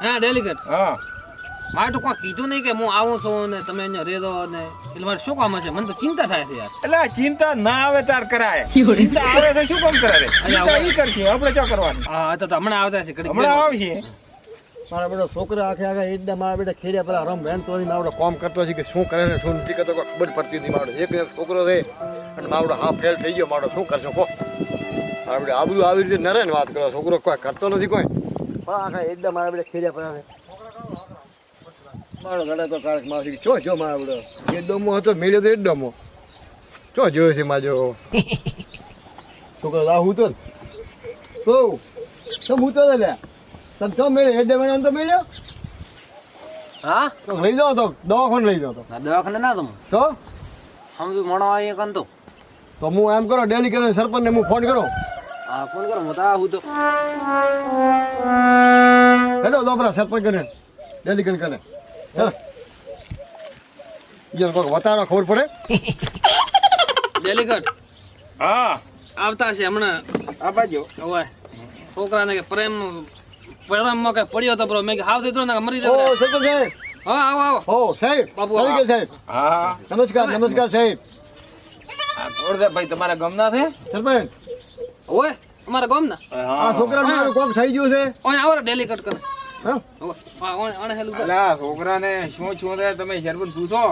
હા ડેલિકેટ હા. મારે તો કોઈ કીધું નહીં કે હું આવું છું ને તમે અહીંયા રેદો ને એટલે મારે શું કામ છે મને તો ચિંતા થાય છે યાર. એટલે ચિંતા ના આવે તાર કરાય. ચિંતા આવે તો શું કામ કરાય? ચિંતા ઈ કરશે આપણે શું કરવાનું? હા તો તો હમણાં આવતા છે હમણાં. આવશે. મારા બધા છોકરા આખે આખા એકદમ મારા બેટા ખેડ્યા પેલા રમ બેન તો મારો કામ કરતો છે કે શું કરે છે શું નથી કરતો ખબર પડતી નથી મારો એક એક છોકરો છે અને મારો હા ફેલ થઈ ગયો મારો શું કરશો કહો? મારા બેટા આબરું આવી રીતે નરે ને વાત કરો છોકરો કોઈ કરતો નથી કોઈ. આખા એકદમ મારા બધા ખેડ્યા પડ્યા છે મારો બેટા તો કારક માસી ચો જો મારા બધો એ હતો મેળ્યો તો એ ડોમો. ચો જોયો છે માજો. છોકરો રાહ હું તો તો તો હું તો લે? તને તો મેળ્યો? હેડે તો મેળ્યો? હા? તો લઈ જાઓ તો દવાખાને લઈ જાઓ તો. દવાખાને ના તમે તો? સમજુ મણો આવી કન તો? તો હું એમ કરો ડેલી કરીને સરપંચને હું ફોન કરું. હા ફોન કરો હું તો આવું તો હેલો દોબરા સરપંચ કરીને ડેલી કરે હેલો. બીજા કોઈ વતાનો ખબર પડે? ડેલિકેટ હા. આવતા છે હમણાં. આ બાજુ. હવે છોકરાને કે પ્રેમ પ્રેમમાં કે પડ્યો તો બ્રો મેં કે હાવ દીધો ને મરી મરી ઓ સરપંચ સાહેબ. હા આવો આવો. ઓ સાહેબ તરીકે સાહેબ હા. નમસ્કાર નમસ્કાર સાહેબ. આ ગોરધા ભાઈ તમારા ગમના છે? સરપંચ. ઓય અમારા ગામ ના આ છોકરાને કોક થઈ ગયું છે? ઓય આવો કટ કરે હા? ઓય આ ઓય આને હેલું કર. અલા છોકરાને શું છું છે તમે શરબત પૂછો?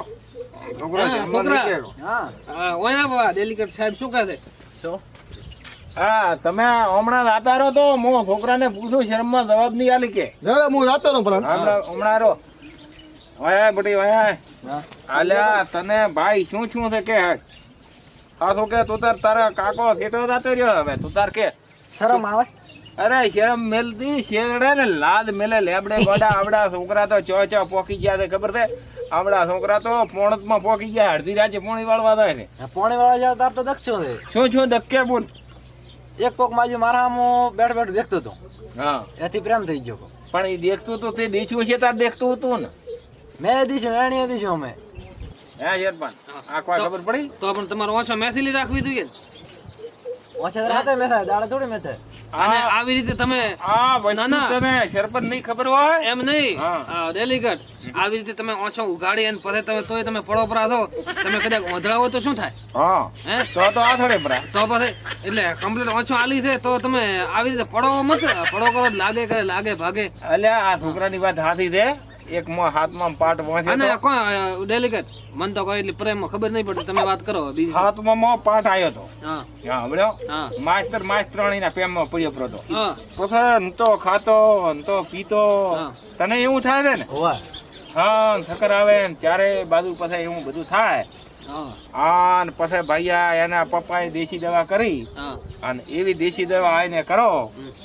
છોકરા છોકરા. ડેલિકેટ સાહેબ શું કહે છે? હા તમે હમણાં રાતા રહો તો હું છોકરાને પૂછું શરમમાં જવાબ નહીં આલી કે. હું રાતો નો પ્લાન હમણાં હમણાં રહો. વાય બટી વાય આલ્યા તને ભાઈ શું શું છે કે આ હા તો કે તું તાર તારા કાકો સેટો જાતો રહ્યો હવે? તું તાર કે? શરમ આવે? અરે શરમ મેલતી શેરડે ને લાદ મેલે લેબડે ગોડા. આવડા છોકરા તો ચો ચો પોકી ગયા છે ખબર છે? આવડા છોકરા તો પોણતમાં પોકી ગયા અડધી રાજે પોણી વાળવા જાય ને. પોણી વાળવા જાવ તાર તો દક્ષો છે. શું શું ધક્કે બોલ. એક કોક માજી મારા આમ બેઠ બેઠ દેખતો હતો હા. એથી પ્રેમ થઈ ગયો પણ એ દેખતું તો તે દીછું છે તાર દેખતું હતું ને. મેં દીશું એણી દીશું અમે. હે શેરપાન આ કોઈ ખબર પડી? તો પણ તમારો ઓછો મેથીલી રાખવી જોઈએ. ઓછા રાતે મેથા દાડે થોડી મેથે અને આવી રીતે તમે આ વસ્તુ ના, ના. તને સરપંચ નહીં ખબર હોય? એમ નહીં. હા. આવી રીતે તમે ઓછો ઉગાડી અને પછી તમે તોય તમે પડો પરા થો તમે કદાચ ઓધળાવો તો શું થાય? હા. તો તો આ થોડે પરા. તો પછી એટલે કમ્પ્લીટ ઓછો આલી છે તો તમે આવી રીતે પડો મત પડો કરો લાગે કરે લાગે ભાગે. અલ્યા આ છોકરાની વાત હાથી છે. એક માં હાથમાં પાટ વાંચે અને કોણ ડેલિકેટ મન તો કોઈ એટલી પ્રેમ ખબર નહીં પડતી. તમે વાત કરો બીજી હાથમાં માં પાઠ આવ્યો તો. હા. હા હમણાં? હા. માસ્તર પ્રેમ પ્રેમમાં પડ્યો પ્રતો હા. પછી નતો ખાતો તો પીતો. તને એવું થાય છે ને? હોવા. હા થકર આવે ને ચારે બાજુ પાસે એવું બધું થાય. હા. આ ને પછી ભાઈયા એના પપ્પાએ દેશી દવા કરી. અને એવી દેશી દવા આઈને કરો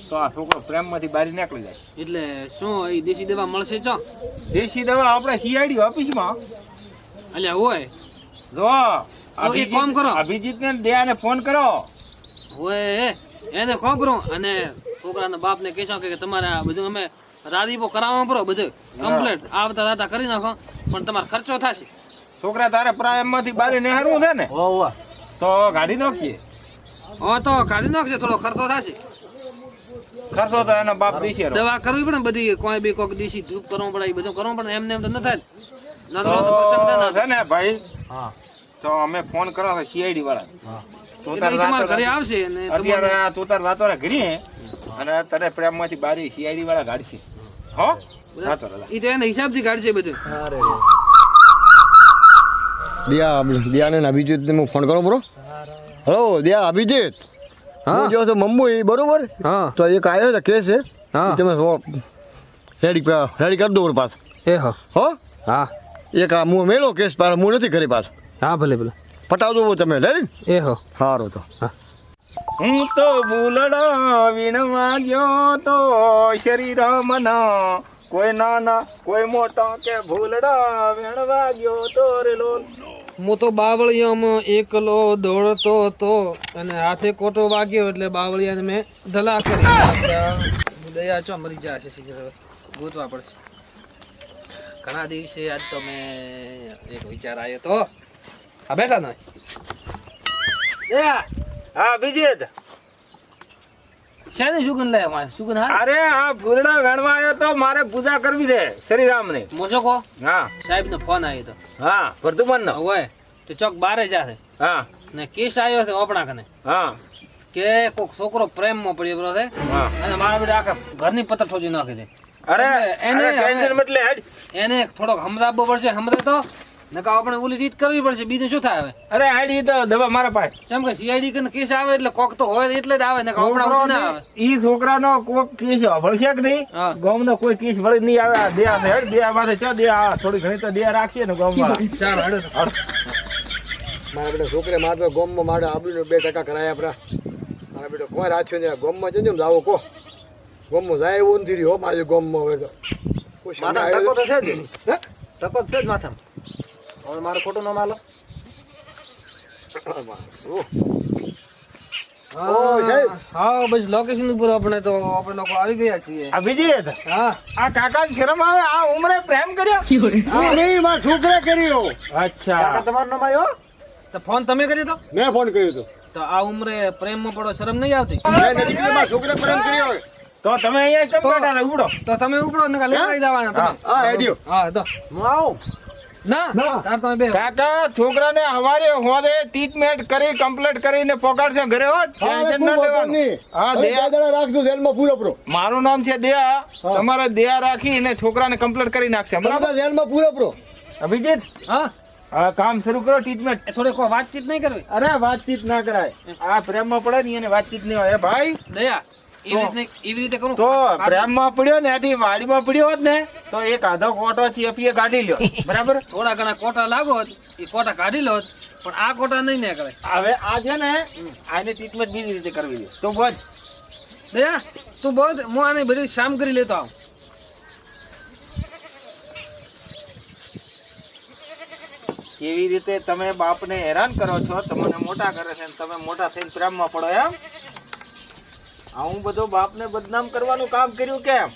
તો આ છોકરો પ્રેમમાંથી બારી નીકળી જાય. એટલે શું એ દેશી દવા મળશે ચો? દેશી દવા આપણે સીઆઈડી ઓફિસમાં. અલ્યા હોય. જો તો એક કામ કરો. અભિજીત ને દયાને ફોન કરો. હોય એને ખોબરો અને છોકરાના બાપને કહેશો કે તમારે આ બધું અમે રાદીપો કરાવવા પડો બધું. કમ્પ્લેટ. આવતા રાતા કરી નાખો પણ તમારો ખર્ચો થશે. છોકરા તારે પ્રાયમમાંથી બારી નેહારવું છે ને? તો ગાડી નાખીએ. હા તો ગાડી નાખજો થોડો ખર્ચો થશે. ખર્ચો તો એનો બાપ દેશે દવા કરવી પડે બધી કોઈ બી કોક દેશી ધૂપ કરવું પડે એ બધું કરવું પડે એમને એમ તો ન થાય છે ને ભાઈ? હા. તો અમે ફોન કરો છે સીઆઈડી વાળા તો તાર ઘરે આવશે ને અત્યારે તું તાર રાતો ઘરે. અને તારે પ્રેમમાંથી બારી સીઆઈડી વાળા ગાડશે. હો? રાતો. ઈ તો એના હિસાબથી છે બધું. અરે દિયા દિયાને ને અભિજીતને હું ફોન કરો બરો? હલો દિયા અભિજીત. હું? જો તો મમ્મી બરોબર? હા. તો એક આવ્યો છે કેસ છે? હા. તમે રેડી રેડી કરી દો પાછ. એ હો. હો? હા. એક આ હું મેળો કેસ પાસ હું નથી કરી પાછ. હા ભલે ભલે. પટાવજો તમે રેડી એ હો. સારું તો. હું. તો ભૂલડા વીણવા ગયો તો શરીર મના કોઈ નાના કોઈ મોટા કે ભૂલડા વેણવા ગયો તો રે લોલ. હું તો બાવળિયામાં એકલો દોડતો હતો અને હાથે કોટો વાગ્યો એટલે બાવળિયાને મેં ધલા કરી. દયા છો મરી જશે શીખર ગોતવા પડશે. ઘણા દિવસે આજ તો મેં એક વિચાર આવ્યો તો. હા બેઠા નહીં હા, બીજી શાની સુગંધ લે મારે? સુગંધ હા અરે આ ફૂલડા વેણવા આવ્યો તો મારે પૂજા કરવી છે શ્રીરામની. મોજો કો. હા. સાહેબ નો ફોન આવ્યો તો. હા વર્ધમાન નો હોય તો ચોક બારે જાશે. હા. ને કેસ આવ્યો છે ઓપણા કને હા. કે કોક છોકરો પ્રેમમાં પડ્યો બરો છે હા. અને મારા બેટા આખા ઘરની પત્તર ઠોજી નાખી દે અરે એને એને ટેન્શન મતલે એને થોડોક હમદાવવો પડશે હમદે તો. નકા આપણે ઓલી રીત કરવી પડશે. બીજું શું થાય હવે? અરે આઈડી તો દવા મારા પાસે. જેમ કે સીઆઈડી કને કેસ આવે એટલે કોક તો હોય એટલે જ આવે નકા આપણા ના આવે. ઈ છોકરાનો કોક કેસ વળશે કે નહીં? હા. ગામનો કોઈ કેસ વળી નહીં આવે. આ દયા છે હેડ પાસે ચા આ થોડી ઘણી તો દયા રાખીએ ને ગામમાં ચાલો હેડો. મારા બેટા છોકરે મારે ગોમમાં મારે આબરૂને બે ટકા કરાયા આપણા. મારા બેટા કોઈ રાખ્યો ને ગોમમાં જઈને જાવો કો ગોમમાં જાય એવું નથી રહ્યું હો મારે ગોમમાં હવે તો. કોઈ માથા ટકો તો છે જ. ટકો તો છે જ માથામાં. હવે મારે ખોટું ન માલો હા બસ લોકેશન ઉપર આપણે તો આપણે લોકો આવી ગયા છીએ. આ હા. આ કાકા શરમ આવે? આ ઉમરે પ્રેમ કર્યો? નહીં, મારા છોકરે કર્યો. અચ્છા. કાકા તમારું નામ આવ્યો તો ફોન તમે કર્યો તો? મેં ફોન કર્યો હતો તો આ ઉમરે પ્રેમમાં પડો શરમ નહીં આવતી? મેં નથી કીધું, મારા છોકરે પ્રેમ કર્યો તો તમે અહીંયા કેમ બેઠા ઉડો તો તમે ઉપડો નકા લેવા જવાના તમે. હા હા તો. આવું? કાકા છોકરાને હવારે હોદે ટ્રીટમેન્ટ કરી કમ્પ્લીટ કરીને પકડશે ઘરે હો ટેન્શન ન લેવાનું. હા દયા. રાખજો જેલમાં પૂરેપૂરો મારું નામ છે દયા. તમારે દયા રાખી અને છોકરાને કમ્પ્લીટ કરી નાખશે. બરાબર? જેલમાં પૂરેપૂરો અભિજીત હા. હા કામ શરૂ કરો ટ્રીટમેન્ટ થોડીક થોડી કોઈ વાતચીત નહીં કરવી? અરે વાતચીત ના કરાય. આ પ્રેમમાં પડે ને એને વાતચીત નહીં હોય. ભાઈ દયા. તો પ્રેમમાં પડ્યો ને આથી વાડીમાં પડ્યો હોત ને તો એક આધો કોટો ચેપીએ કાઢી લ્યો. બરાબર? થોડા ઘણા કોટા લાગો એ કોટા કાઢી લો પણ આ કોટા નહીં ને કરે હવે આ છે ને આની ટ્રીટમેન્ટ બીજી રીતે કરવી છે. તો બોજ દયા તું બહુ જ- હું આને બધી શામ કરી લેતો આવું. કેવી રીતે તમે બાપને હેરાન કરો છો તમને મોટા કરે છે તમે મોટા થઈને પ્રેમમાં પડો એમ? આવું બધું બાપને બદનામ કરવાનું કામ કર્યું કેમ?